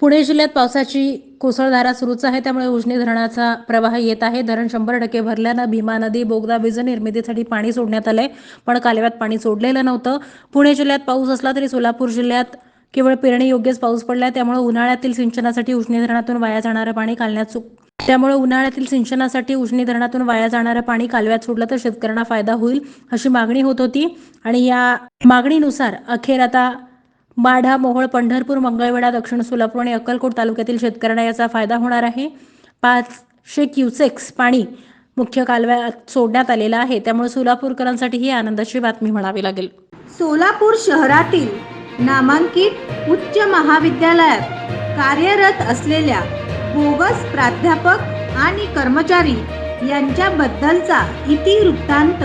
पुणे जिल्ह्यात पावसाची कोसळधारा सुरूच आहे त्यामुळे उजनी धरणाचा प्रवाह येत आहे. धरण शंभर टक्के भरल्यानं भीमा नदी बोगदा वीज निर्मितीसाठी पाणी सोडण्यात आलंय पण कालव्यात पाणी सोडलेलं नव्हतं. पुणे जिल्ह्यात पाऊस असला तरी सोलापूर जिल्ह्यात केवळ पेरणी योग्यच पाऊस पडलाय त्यामुळे उन्हाळ्यातील सिंचनासाठी उजनी धरणातून वाया जाणारं पाणी कालण्यात त्यामुळे उन्हाळ्यातील सिंचनासाठी उजनी धरणातून वाया जाणारं पाणी कालव्यात सोडलं तर शेतकऱ्यांना फायदा होईल अशी मागणी होत होती. आणि या मागणीनुसार अखेर आता माढा मोहोळ पंढरपूर मंगळवेढा दक्षिण सोलापूर आणि अक्कलकोट तालुक्यातील शेतकऱ्यांना याचा फायदा होणार आहे. पाचशे क्युसेक्स पाणी मुख्य कालव्यात सोडण्यात आलेलं आहे. त्यामुळे सोलापूरकरांसाठी ही आनंदाची बातमी म्हणावी लागेल. सोलापूर शहरातील नामांकित उच्च महाविद्यालयात कार्यरत असलेल्या बोगस प्राध्यापक आणि कर्मचारी यांच्याबद्दलचा इतिवृत्तांत